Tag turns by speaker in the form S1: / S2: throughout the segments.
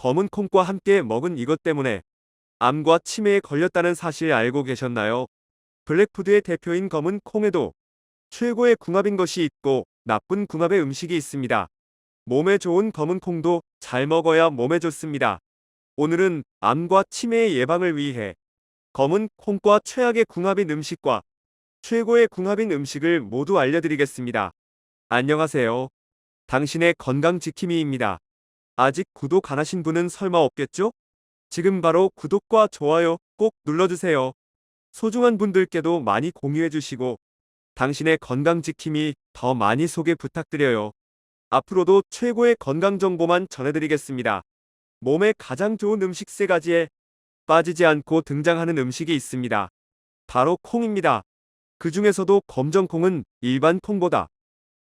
S1: 검은 콩과 함께 먹은 이것 때문에 암과 치매에 걸렸다는 사실 알고 계셨나요? 블랙푸드의 대표인 검은 콩에도 최고의 궁합인 것이 있고 나쁜 궁합의 음식이 있습니다. 몸에 좋은 검은 콩도 잘 먹어야 몸에 좋습니다. 오늘은 암과 치매의 예방을 위해 검은 콩과 최악의 궁합인 음식과 최고의 궁합인 음식을 모두 알려드리겠습니다. 안녕하세요. 당신의 건강 지킴이입니다. 아직 구독 안 하신 분은 설마 없겠죠? 지금 바로 구독과 좋아요 꼭 눌러주세요. 소중한 분들께도 많이 공유해주시고 당신의 건강지킴이 더 많이 소개 부탁드려요. 앞으로도 최고의 건강정보만 전해드리겠습니다. 몸에 가장 좋은 음식 세 가지에 빠지지 않고 등장하는 음식이 있습니다. 바로 콩입니다. 그 중에서도 검정콩은 일반 콩보다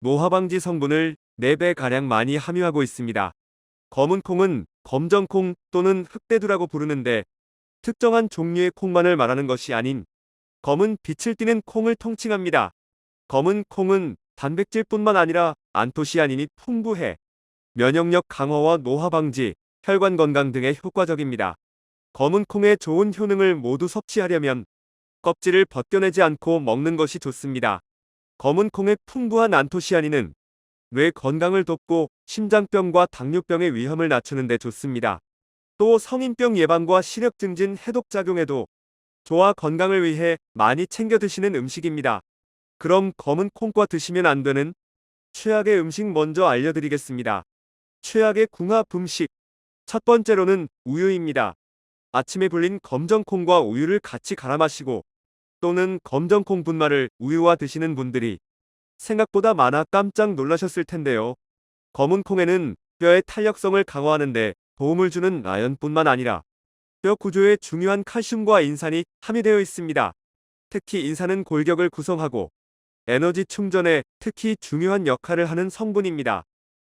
S1: 노화방지 성분을 4배가량 많이 함유하고 있습니다. 검은 콩은 검정콩 또는 흑대두라고 부르는데 특정한 종류의 콩만을 말하는 것이 아닌 검은 빛을 띠는 콩을 통칭합니다. 검은 콩은 단백질뿐만 아니라 안토시아닌이 풍부해 면역력 강화와 노화 방지, 혈관 건강 등에 효과적입니다. 검은 콩의 좋은 효능을 모두 섭취하려면 껍질을 벗겨내지 않고 먹는 것이 좋습니다. 검은 콩의 풍부한 안토시아닌은 뇌 건강을 돕고 심장병과 당뇨병의 위험을 낮추는 데 좋습니다. 또 성인병 예방과 시력 증진 해독 작용에도 좋아 건강을 위해 많이 챙겨 드시는 음식입니다. 그럼 검은 콩과 드시면 안 되는 최악의 음식 먼저 알려드리겠습니다. 최악의 궁합 음식 첫 번째로는 우유입니다. 아침에 불린 검정콩과 우유를 같이 갈아 마시고 또는 검정콩 분말을 우유와 드시는 분들이 생각보다 많아 깜짝 놀라셨을 텐데요. 검은 콩에는 뼈의 탄력성을 강화하는데 도움을 주는 아연뿐만 아니라 뼈 구조에 중요한 칼슘과 인산이 함유되어 있습니다. 특히 인산은 골격을 구성하고 에너지 충전에 특히 중요한 역할을 하는 성분입니다.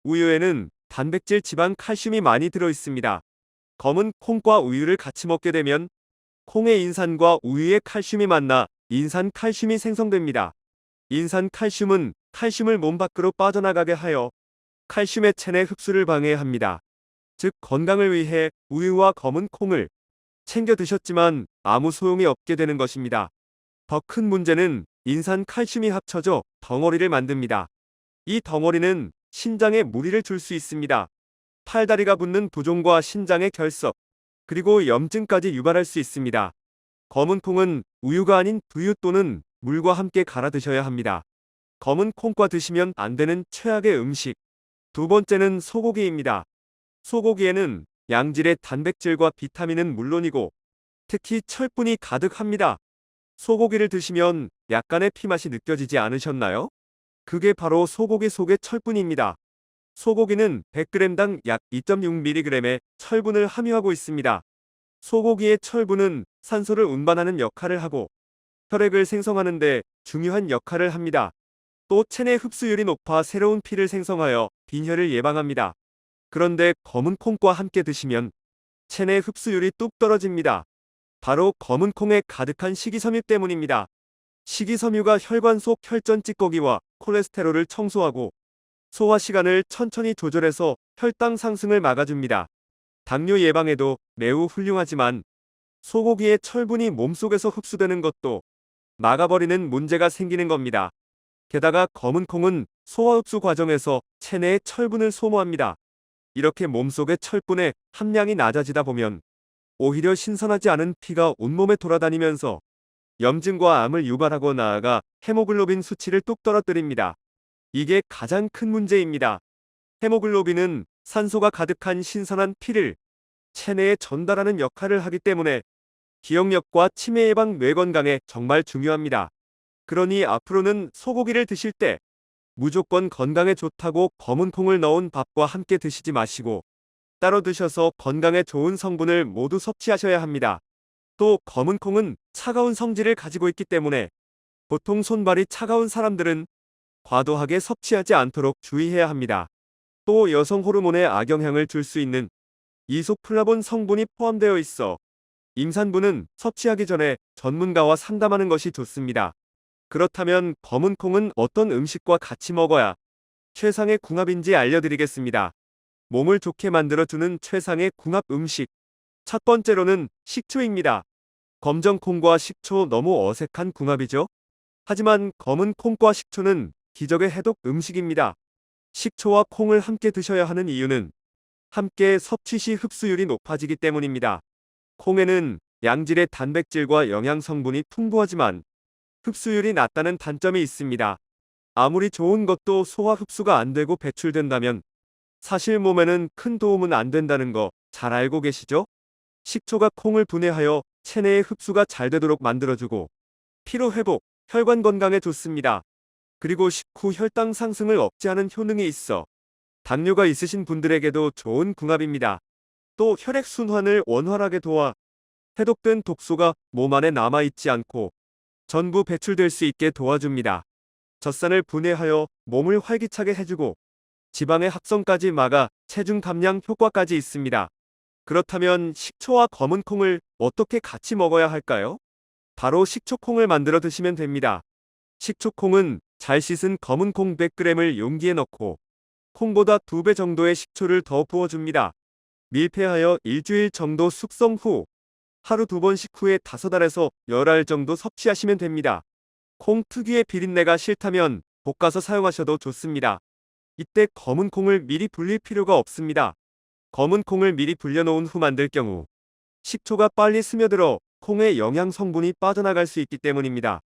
S1: 우유에는 단백질 지방 칼슘이 많이 들어 있습니다. 검은 콩과 우유를 같이 먹게 되면 콩의 인산과 우유의 칼슘이 만나 인산 칼슘이 생성됩니다. 인산 칼슘은 칼슘을 몸 밖으로 빠져나가게 하여 칼슘의 체내 흡수를 방해합니다. 즉 건강을 위해 우유와 검은 콩을 챙겨 드셨지만 아무 소용이 없게 되는 것입니다. 더 큰 문제는 인산 칼슘이 합쳐져 덩어리를 만듭니다. 이 덩어리는 신장에 무리를 줄 수 있습니다. 팔다리가 붙는 부종과 신장의 결석, 그리고 염증까지 유발할 수 있습니다. 검은 콩은 우유가 아닌 두유 또는 물과 함께 갈아 드셔야 합니다. 검은 콩과 드시면 안 되는 최악의 음식. 두 번째는 소고기입니다. 소고기에는 양질의 단백질과 비타민은 물론이고 특히 철분이 가득합니다. 소고기를 드시면 약간의 피맛이 느껴지지 않으셨나요? 그게 바로 소고기 속의 철분입니다. 소고기는 100g당 약 2.6mg의 철분을 함유하고 있습니다. 소고기의 철분은 산소를 운반하는 역할을 하고 혈액을 생성하는 데 중요한 역할을 합니다. 또 체내 흡수율이 높아 새로운 피를 생성하여 빈혈을 예방합니다. 그런데 검은 콩과 함께 드시면 체내 흡수율이 뚝 떨어집니다. 바로 검은 콩에 가득한 식이섬유 때문입니다. 식이섬유가 혈관 속 혈전 찌꺼기와 콜레스테롤을 청소하고 소화 시간을 천천히 조절해서 혈당 상승을 막아줍니다. 당뇨 예방에도 매우 훌륭하지만 소고기의 철분이 몸속에서 흡수되는 것도 막아버리는 문제가 생기는 겁니다. 게다가 검은 콩은 소화 흡수 과정에서 체내의 철분을 소모합니다. 이렇게 몸속의 철분의 함량이 낮아지다 보면 오히려 신선하지 않은 피가 온몸에 돌아다니면서 염증과 암을 유발하고 나아가 헤모글로빈 수치를 뚝 떨어뜨립니다. 이게 가장 큰 문제입니다. 헤모글로빈은 산소가 가득한 신선한 피를 체내에 전달하는 역할을 하기 때문에 기억력과 치매 예방 뇌 건강에 정말 중요합니다. 그러니 앞으로는 소고기를 드실 때 무조건 건강에 좋다고 검은 콩을 넣은 밥과 함께 드시지 마시고 따로 드셔서 건강에 좋은 성분을 모두 섭취하셔야 합니다. 또 검은 콩은 차가운 성질을 가지고 있기 때문에 보통 손발이 차가운 사람들은 과도하게 섭취하지 않도록 주의해야 합니다. 또 여성 호르몬에 악영향을 줄 수 있는 이소플라본 성분이 포함되어 있어 임산부는 섭취하기 전에 전문가와 상담하는 것이 좋습니다. 그렇다면 검은 콩은 어떤 음식과 같이 먹어야 최상의 궁합인지 알려드리겠습니다. 몸을 좋게 만들어주는 최상의 궁합 음식. 첫 번째로는 식초입니다. 검정 콩과 식초 너무 어색한 궁합이죠? 하지만 검은 콩과 식초는 기적의 해독 음식입니다. 식초와 콩을 함께 드셔야 하는 이유는 함께 섭취 시 흡수율이 높아지기 때문입니다. 콩에는 양질의 단백질과 영양 성분이 풍부하지만 흡수율이 낮다는 단점이 있습니다. 아무리 좋은 것도 소화 흡수가 안 되고 배출된다면 사실 몸에는 큰 도움은 안 된다는 거 잘 알고 계시죠? 식초가 콩을 분해하여 체내의 흡수가 잘 되도록 만들어주고 피로 회복, 혈관 건강에 좋습니다. 그리고 식후 혈당 상승을 억제하는 효능이 있어 당뇨가 있으신 분들에게도 좋은 궁합입니다. 또 혈액순환을 원활하게 도와 해독된 독소가 몸 안에 남아있지 않고 전부 배출될 수 있게 도와줍니다. 젖산을 분해하여 몸을 활기차게 해주고 지방의 합성까지 막아 체중 감량 효과까지 있습니다. 그렇다면 식초와 검은 콩을 어떻게 같이 먹어야 할까요? 바로 식초콩을 만들어 드시면 됩니다. 식초콩은 잘 씻은 검은 콩 100g을 용기에 넣고 콩보다 2배 정도의 식초를 더 부어줍니다. 밀폐하여 일주일 정도 숙성 후 하루 두 번씩 후에 다섯 알에서열0알 정도 섭취하시면 됩니다. 콩 특유의 비린내가 싫다면 볶아서 사용하셔도 좋습니다. 이때 검은 콩을 미리 불릴 필요가 없습니다. 검은 콩을 미리 불려놓은 후 만들 경우 식초가 빨리 스며들어 콩의 영양 성분이 빠져나갈 수 있기 때문입니다.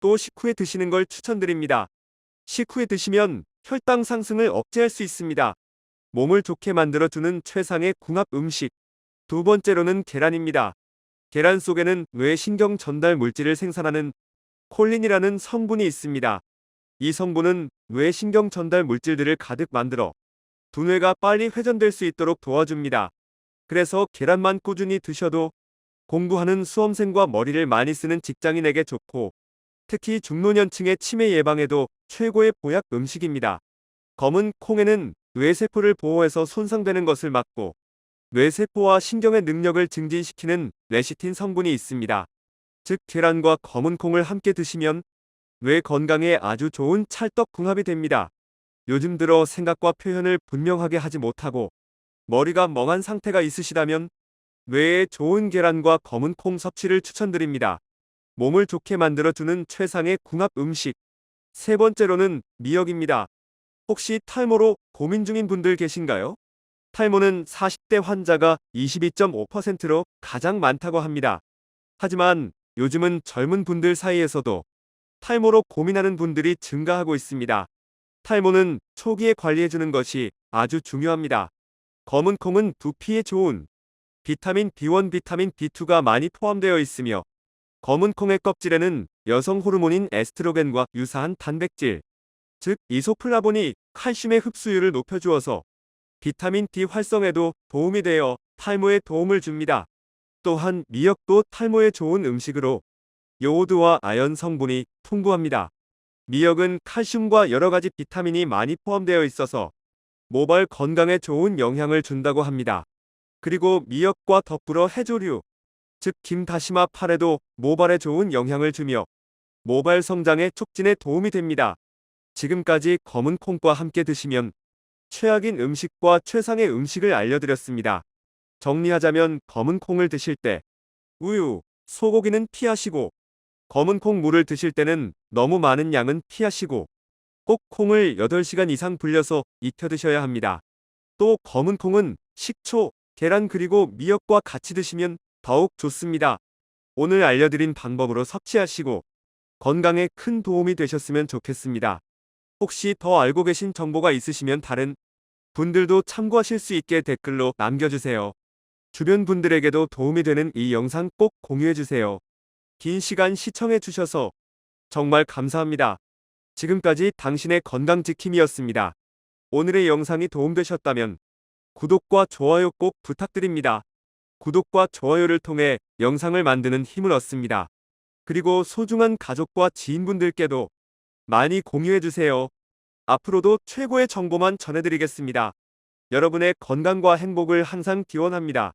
S1: 또 식후에 드시는 걸 추천드립니다. 식후에 드시면 혈당 상승을 억제할 수 있습니다. 몸을 좋게 만들어주는 최상의 궁합 음식. 두 번째로는 계란입니다. 계란 속에는 뇌신경 전달 물질을 생산하는 콜린이라는 성분이 있습니다. 이 성분은 뇌신경 전달 물질들을 가득 만들어 두뇌가 빨리 회전될 수 있도록 도와줍니다. 그래서 계란만 꾸준히 드셔도 공부하는 수험생과 머리를 많이 쓰는 직장인에게 좋고 특히 중노년층의 치매 예방에도 최고의 보약 음식입니다. 검은 콩에는 뇌세포를 보호해서 손상되는 것을 막고 뇌세포와 신경의 능력을 증진시키는 레시틴 성분이 있습니다. 즉 계란과 검은 콩을 함께 드시면 뇌 건강에 아주 좋은 찰떡궁합이 됩니다. 요즘 들어 생각과 표현을 분명하게 하지 못하고 머리가 멍한 상태가 있으시다면 뇌에 좋은 계란과 검은 콩 섭취를 추천드립니다. 몸을 좋게 만들어주는 최상의 궁합 음식. 세 번째로는 미역입니다. 혹시 탈모로 고민 중인 분들 계신가요? 탈모는 40대 환자가 22.5%로 가장 많다고 합니다. 하지만 요즘은 젊은 분들 사이에서도 탈모로 고민하는 분들이 증가하고 있습니다. 탈모는 초기에 관리해주는 것이 아주 중요합니다. 검은 콩은 두피에 좋은 비타민 B1, 비타민 B2가 많이 포함되어 있으며 검은 콩의 껍질에는 여성 호르몬인 에스트로겐과 유사한 단백질, 즉 이소플라본이 칼슘의 흡수율을 높여주어서 비타민 D 활성에도 도움이 되어 탈모에 도움을 줍니다. 또한 미역도 탈모에 좋은 음식으로 요오드와 아연 성분이 풍부합니다. 미역은 칼슘과 여러가지 비타민이 많이 포함되어 있어서 모발 건강에 좋은 영향을 준다고 합니다. 그리고 미역과 더불어 해조류, 즉 김다시마 팔에도 모발에 좋은 영향을 주며 모발 성장에 촉진에 도움이 됩니다. 지금까지 검은 콩과 함께 드시면 최악인 음식과 최상의 음식을 알려드렸습니다. 정리하자면 검은 콩을 드실 때 우유, 소고기는 피하시고 검은 콩 물을 드실 때는 너무 많은 양은 피하시고 꼭 콩을 8시간 이상 불려서 익혀 드셔야 합니다. 또 검은 콩은 식초, 계란 그리고 미역과 같이 드시면 더욱 좋습니다. 오늘 알려드린 방법으로 섭취하시고 건강에 큰 도움이 되셨으면 좋겠습니다. 혹시 더 알고 계신 정보가 있으시면 다른 분들도 참고하실 수 있게 댓글로 남겨주세요. 주변 분들에게도 도움이 되는 이 영상 꼭 공유해주세요. 긴 시간 시청해주셔서 정말 감사합니다. 지금까지 당신의 건강지킴이었습니다. 오늘의 영상이 도움되셨다면 구독과 좋아요 꼭 부탁드립니다. 구독과 좋아요를 통해 영상을 만드는 힘을 얻습니다. 그리고 소중한 가족과 지인분들께도 많이 공유해주세요. 앞으로도 최고의 정보만 전해드리겠습니다. 여러분의 건강과 행복을 항상 기원합니다.